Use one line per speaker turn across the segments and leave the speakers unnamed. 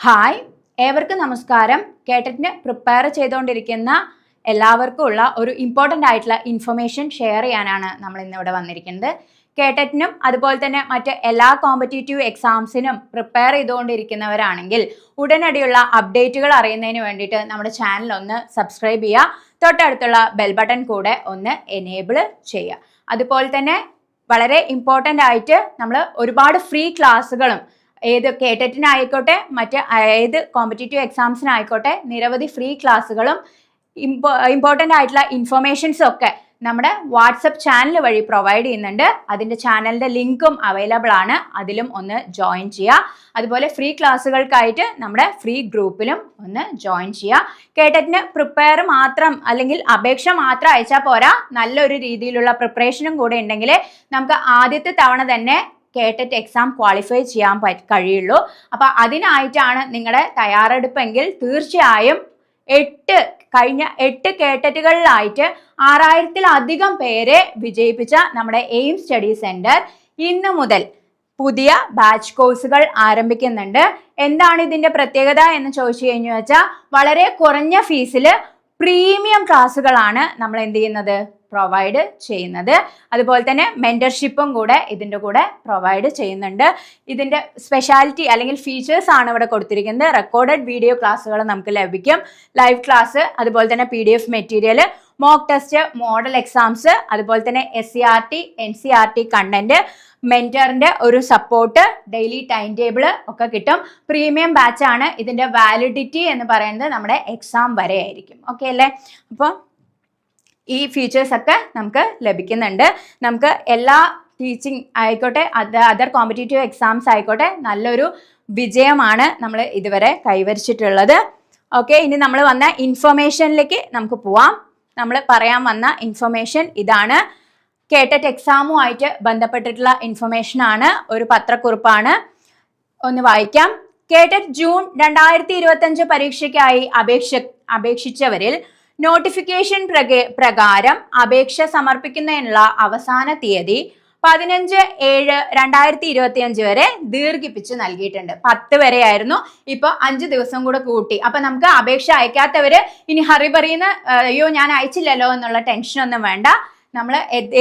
Hi. ഏവർക്കും നമസ്കാരം. കേട്ടറ്റിന് prepare ചെയ്തുകൊണ്ടിരിക്കുന്ന എല്ലാവർക്കും ഉള്ള ഒരു ഇമ്പോർട്ടന്റ് ആയിട്ടുള്ള ഇൻഫർമേഷൻ ഷെയർ ചെയ്യാനാണ് നമ്മൾ ഇന്നിവിടെ വന്നിരിക്കുന്നത്. കേട്ടറ്റിനും അതുപോലെ തന്നെ മറ്റ് എല്ലാ കോമ്പറ്റേറ്റീവ് എക്സാംസിനും പ്രിപ്പയർ ചെയ്തുകൊണ്ടിരിക്കുന്നവരാണെങ്കിൽ ഉടനടിയുള്ള അപ്ഡേറ്റുകൾ അറിയുന്നതിന് വേണ്ടിയിട്ട് നമ്മുടെ ചാനൽ ഒന്ന് സബ്സ്ക്രൈബ് ചെയ്യുക. തൊട്ടടുത്തുള്ള ബെൽ ബട്ടൺ കൂടെ ഒന്ന് എനേബിൾ ചെയ്യുക. അതുപോലെ തന്നെ വളരെ ഇമ്പോർട്ടന്റ് ആയിട്ട് നമ്മൾ ഒരുപാട് ഫ്രീ ക്ലാസ്സുകളും ഏത് കേട്ടറ്റിനായിക്കോട്ടെ മറ്റ് ഏത് കോമ്പറ്റേറ്റീവ് എക്സാംസിനായിക്കോട്ടെ നിരവധി ഫ്രീ ക്ലാസ്സുകളും ഇമ്പോ ഇമ്പോർട്ടന്റ് ആയിട്ടുള്ള ഇൻഫർമേഷൻസും ഒക്കെ നമ്മുടെ വാട്സപ്പ് ചാനൽ വഴി പ്രൊവൈഡ് ചെയ്യുന്നുണ്ട്. അതിന്റെ ചാനലിന്റെ ലിങ്കും അവൈലബിൾ ആണ്. അതിലും ഒന്ന് ജോയിൻ ചെയ്യുക. അതുപോലെ ഫ്രീ ക്ലാസ്സുകൾക്കായിട്ട് നമ്മുടെ ഫ്രീ ഗ്രൂപ്പിലും ഒന്ന് ജോയിൻ ചെയ്യുക. കേട്ടറ്റിന് പ്രിപ്പയർ മാത്രം അല്ലെങ്കിൽ അപേക്ഷ മാത്രം അയച്ചാൽ പോരാ. നല്ലൊരു രീതിയിലുള്ള പ്രിപ്പറേഷനും കൂടെ ഉണ്ടെങ്കിൽ നമുക്ക് ആദ്യത്തെ തവണ തന്നെ കേട്ടറ്റ് എക്സാം ക്വാളിഫൈ ചെയ്യാൻ കഴിയുള്ളൂ. അപ്പോൾ അതിനായിട്ടാണ് നിങ്ങളുടെ തയ്യാറെടുപ്പെങ്കിൽ തീർച്ചയായും എട്ട് കഴിഞ്ഞ എട്ട് കേട്ടറ്റുകളിലായിട്ട് ആറായിരത്തിലധികം പേരെ വിജയിപ്പിച്ച നമ്മുടെ എയിം സ്റ്റഡി സെന്റർ ഇന്ന് മുതൽ പുതിയ ബാച്ച് കോഴ്സുകൾ ആരംഭിക്കുന്നുണ്ട്. എന്താണ് ഇതിന്റെ പ്രത്യേകത എന്ന് ചോദിച്ചു കഴിഞ്ഞു വെച്ചാൽ വളരെ കുറഞ്ഞ ഫീസിൽ പ്രീമിയം ക്ലാസ്സുകളാണ് നമ്മൾ എന്ത് ചെയ്യുന്നത്? പ്രൊവൈഡ് ചെയ്യുന്നത്. അതുപോലെ തന്നെ മെന്റർഷിപ്പും കൂടെ ഇതിന്റെ കൂടെ പ്രൊവൈഡ് ചെയ്യുന്നുണ്ട്. ഇതിന്റെ സ്പെഷ്യാലിറ്റി അല്ലെങ്കിൽ ഫീച്ചേഴ്സ് ആണ് ഇവിടെ കൊടുത്തിരിക്കുന്നത്. റെക്കോർഡഡ് വീഡിയോ ക്ലാസ്സുകൾ നമുക്ക് ലഭിക്കും. ലൈവ് ക്ലാസ് അതുപോലെ തന്നെ P material mock test model exams അതുപോലെ തന്നെ S C R T N C R T content മെന്ററിന്റെ ഒരു സപ്പോർട്ട് ഡെയിലി ടൈം ടേബിൾ ഒക്കെ കിട്ടും. പ്രീമിയം ബാച്ച് ആണ് ഇതിന്റെ വാലിഡിറ്റി എന്ന് പറയുന്നത് നമ്മുടെ എക്സാം വരെ ആയിരിക്കും. ഓക്കെ അല്ലേ? അപ്പോൾ ഈ ഫീച്ചേഴ്സ് ഒക്കെ നമുക്ക് ലഭിക്കുന്നുണ്ട്. നമുക്ക് എല്ലാ ടീച്ചിങ് ആയിക്കോട്ടെ അത് അതർ കോമ്പറ്റേറ്റീവ് എക്സാംസ് ആയിക്കോട്ടെ നല്ലൊരു വിജയമാണ് നമ്മൾ ഇതുവരെ കൈവരിച്ചിട്ടുള്ളത്. ഓക്കെ ഇനി നമ്മൾ വന്ന ഇൻഫർമേഷനിലേക്ക് നമുക്ക് പോവാം. നമ്മൾ പറയാൻ വന്ന ഇൻഫർമേഷൻ ഇതാണ്. കേട്ടറ്റ് എക്സാമുമായിട്ട് ബന്ധപ്പെട്ടിട്ടുള്ള ഇൻഫർമേഷൻ ആണ്. ഒരു പത്രക്കുറിപ്പാണ്. ഒന്ന് വായിക്കാം. കേട്ടറ്റ് ജൂൺ രണ്ടായിരത്തി ഇരുപത്തഞ്ച് പരീക്ഷയ്ക്കായി അപേക്ഷ അപേക്ഷിച്ചവരിൽ നോട്ടിഫിക്കേഷൻ പ്രകാരം അപേക്ഷ സമർപ്പിക്കുന്നതിനുള്ള അവസാന തീയതി പതിനഞ്ച് ഏഴ് രണ്ടായിരത്തി ഇരുപത്തി അഞ്ച് വരെ ദീർഘിപ്പിച്ച് നൽകിയിട്ടുണ്ട്. പത്ത് വരെ ആയിരുന്നു ഇപ്പൊ അഞ്ച് ദിവസം കൂടെ കൂട്ടി. അപ്പൊ നമുക്ക് അപേക്ഷ അയക്കാത്തവര് ഇനി ഹറി പറയുന്ന അയ്യോ ഞാൻ അയച്ചില്ലല്ലോ എന്നുള്ള ടെൻഷനൊന്നും വേണ്ട. നമ്മൾ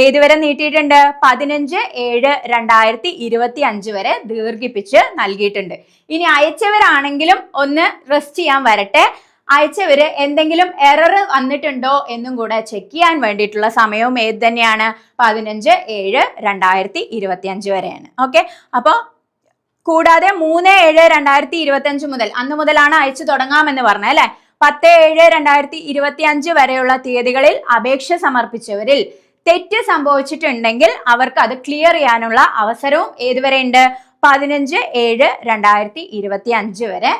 ഏതുവരെ നീട്ടിയിട്ടുണ്ട്? പതിനഞ്ച് ഏഴ് രണ്ടായിരത്തി ഇരുപത്തി അഞ്ച് വരെ ദീർഘിപ്പിച്ച് നൽകിയിട്ടുണ്ട്. ഇനി അയച്ചവരാണെങ്കിലും ഒന്ന് റെസ്റ്റ് ചെയ്യാൻ വരട്ടെ. അയച്ചവര് എന്തെങ്കിലും എറർ വന്നിട്ടുണ്ടോ എന്നും കൂടെ ചെക്ക് ചെയ്യാൻ വേണ്ടിയിട്ടുള്ള സമയവും ഏത് തന്നെയാണ്? പതിനഞ്ച് ഏഴ് രണ്ടായിരത്തി ഇരുപത്തി അഞ്ച് വരെയാണ്. ഓക്കെ അപ്പോൾ കൂടാതെ മൂന്ന് ഏഴ് രണ്ടായിരത്തി ഇരുപത്തി അഞ്ച് മുതൽ അന്ന് മുതലാണ് അയച്ചു തുടങ്ങാമെന്ന് പറഞ്ഞത് അല്ലെ? പത്ത് ഏഴ് രണ്ടായിരത്തി ഇരുപത്തി അഞ്ച് വരെയുള്ള തീയതികളിൽ അപേക്ഷ സമർപ്പിച്ചവരിൽ തെറ്റ് സംഭവിച്ചിട്ടുണ്ടെങ്കിൽ അവർക്ക് അത് ക്ലിയർ ചെയ്യാനുള്ള അവസരവും ഏതുവരെയുണ്ട്? പതിനഞ്ച് ഏഴ് രണ്ടായിരത്തി ഇരുപത്തി അഞ്ച് വരെ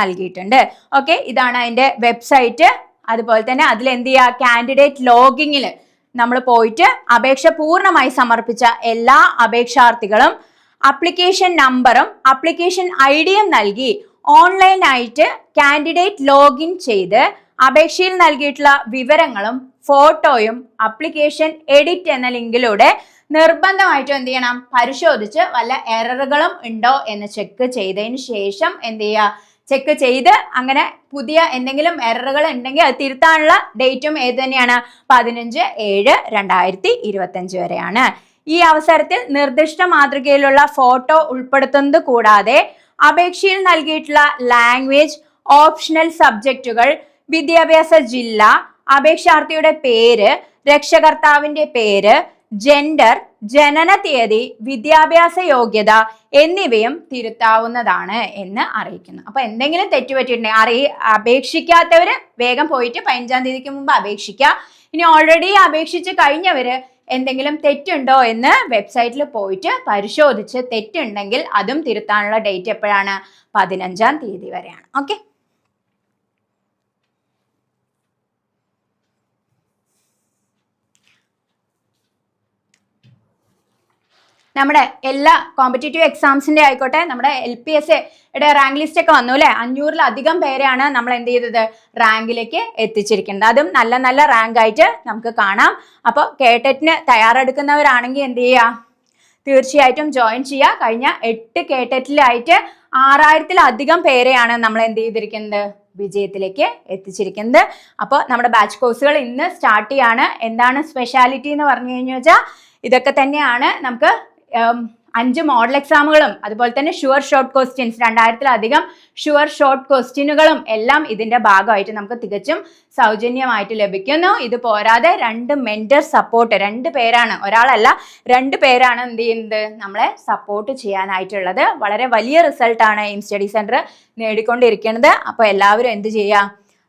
നൽകിയിട്ടുണ്ട്. ഓക്കെ ഇതാണ് അതിന്റെ വെബ്സൈറ്റ് അതുപോലെ തന്നെ അതിൽ എന്ത് ചെയ്യുക? കാൻഡിഡേറ്റ് ലോഗിങ്ങിൽ നമ്മൾ പോയിട്ട് അപേക്ഷ പൂർണമായി സമർപ്പിച്ച എല്ലാ അപേക്ഷാർത്ഥികളും അപ്ലിക്കേഷൻ നമ്പറും അപ്ലിക്കേഷൻ ഐ ഡിയും നൽകി ഓൺലൈനായിട്ട് കാൻഡിഡേറ്റ് ലോഗിൻ ചെയ്ത് അപേക്ഷയിൽ നൽകിയിട്ടുള്ള വിവരങ്ങളും ഫോട്ടോയും അപ്ലിക്കേഷൻ എഡിറ്റ് എന്ന ലിങ്കിലൂടെ നിർബന്ധമായിട്ടും എന്ത് ചെയ്യണം? പരിശോധിച്ച് വല്ല എററുകളും ഉണ്ടോ എന്ന് ചെക്ക് ചെയ്തതിന് ശേഷം എന്ത് ചെയ്യുക? ചെക്ക് ചെയ്ത് അങ്ങനെ പുതിയ എന്തെങ്കിലും എററുകൾ ഉണ്ടെങ്കിൽ അത് തിരുത്താനുള്ള ഡേറ്റും ഏത് തന്നെയാണ്? പതിനഞ്ച് ഏഴ് രണ്ടായിരത്തി ഇരുപത്തഞ്ച് വരെയാണ്. ഈ അവസരത്തിൽ നിർദ്ദിഷ്ട മാതൃകയിലുള്ള ഫോട്ടോ ഉൾപ്പെടുത്തുന്നത് കൂടാതെ അപേക്ഷയിൽ നൽകിയിട്ടുള്ള ലാംഗ്വേജ് ഓപ്ഷണൽ സബ്ജക്റ്റുകൾ വിദ്യാഭ്യാസ ജില്ല അപേക്ഷാർത്ഥിയുടെ പേര് രക്ഷകർത്താവിന്റെ പേര് ജെൻഡർ ജനന തീയതി വിദ്യാഭ്യാസ യോഗ്യത എന്നിവയും തിരുത്താവുന്നതാണ് എന്ന് അറിയിക്കുന്നു. അപ്പൊ എന്തെങ്കിലും തെറ്റുപറ്റിയിട്ടുണ്ടെങ്കിൽ അറിയി അപേക്ഷിക്കാത്തവര് വേഗം പോയിട്ട് പതിനഞ്ചാം തീയതിക്ക് മുമ്പ് അപേക്ഷിക്കുക. ഇനി ഓൾറെഡി അപേക്ഷിച്ച് കഴിഞ്ഞവര് എന്തെങ്കിലും തെറ്റുണ്ടോ എന്ന് വെബ്സൈറ്റിൽ പോയിട്ട് പരിശോധിച്ച് തെറ്റുണ്ടെങ്കിൽ അതും തിരുത്താനുള്ള ഡേറ്റ് എപ്പോഴാണ്? പതിനഞ്ചാം തീയതി വരെയാണ്. ഓക്കെ നമ്മുടെ എല്ലാ കോമ്പറ്റേറ്റീവ് എക്സാംസിന്റെ ആയിക്കോട്ടെ നമ്മുടെ എൽ പി എസ് എയുടെ റാങ്ക് ലിസ്റ്റ് ഒക്കെ വന്നു അല്ലേ? അഞ്ഞൂറിലധികം പേരെയാണ് നമ്മൾ എന്ത് ചെയ്തത്? റാങ്കിലേക്ക് എത്തിച്ചിരിക്കുന്നത്. അതും നല്ല നല്ല റാങ്ക് ആയിട്ട് നമുക്ക് കാണാം. അപ്പോൾ കേട്ടറ്റിന് തയ്യാറെടുക്കുന്നവരാണെങ്കിൽ എന്ത് ചെയ്യുക? തീർച്ചയായിട്ടും ജോയിൻ ചെയ്യുക. കഴിഞ്ഞ എട്ട് കേട്ടറ്റിലായിട്ട് ആറായിരത്തിലധികം പേരെയാണ് നമ്മൾ എന്ത് ചെയ്തിരിക്കുന്നത്? വിജയത്തിലേക്ക് എത്തിച്ചിരിക്കുന്നത്. അപ്പോൾ നമ്മുടെ ബാച്ച് കോഴ്സുകൾ ഇന്ന് സ്റ്റാർട്ട് ചെയ്യാണ്. എന്താണ് സ്പെഷ്യാലിറ്റി എന്ന് പറഞ്ഞു കഴിഞ്ഞു വെച്ചാൽ ഇതൊക്കെ തന്നെയാണ് നമുക്ക് അഞ്ച് മോഡൽ എക്സാമുകളും അതുപോലെ തന്നെ ഷുവർ ഷോർട്ട് ക്വസ്റ്റ്യൻസ് രണ്ടായിരത്തിലധികം ഷുവർ ഷോർട്ട് ക്വസ്റ്റ്യനുകളും എല്ലാം ഇതിന്റെ ഭാഗമായിട്ട് നമുക്ക് തികച്ചും സൗജന്യമായിട്ട് ലഭിക്കുന്നു. ഇത് പോരാതെ രണ്ട് മെന്റർ സപ്പോർട്ട് രണ്ട് പേരാണ്. ഒരാളല്ല രണ്ട് പേരാണ് എന്ത് ചെയ്യുന്നത്? നമ്മളെ സപ്പോർട്ട് ചെയ്യാനായിട്ടുള്ളത്. വളരെ വലിയ റിസൾട്ടാണ് എയിം സ്റ്റഡി സെന്റർ നേടിക്കൊണ്ടിരിക്കുന്നത്. അപ്പോൾ എല്ലാവരും എന്ത് ചെയ്യുക?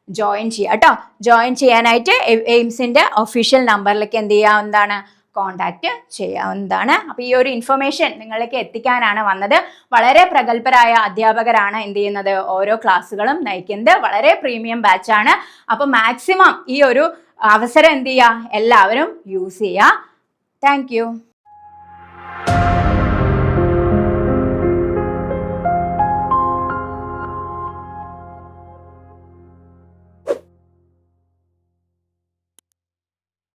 ജോയിൻ ചെയ്യുക. കേട്ടോ? ജോയിൻ ചെയ്യാനായിട്ട് എയിംസിന്റെ ഒഫീഷ്യൽ നമ്പറിലേക്ക് എന്ത് ചെയ്യാവുന്നതാണ് കോണ്ടാക്ട് ചെയ്യാവുന്നതാണ് അപ്പോൾ ഈ ഒരു ഇൻഫർമേഷൻ നിങ്ങളിലേക്ക് എത്തിക്കാനാണ് വന്നത്. വളരെ പ്രഗത്ഭരായ അധ്യാപകരാണ് എന്ത് ചെയ്യുന്നത്? ഓരോ ക്ലാസ്സുകളും നയിക്കുന്നത്. വളരെ പ്രീമിയം ബാച്ചാണ് അപ്പോൾ മാക്സിമം ഈ ഒരു അവസരം എന്ത് ചെയ്യുക? എല്ലാവരും യൂസ് ചെയ്യുക. താങ്ക്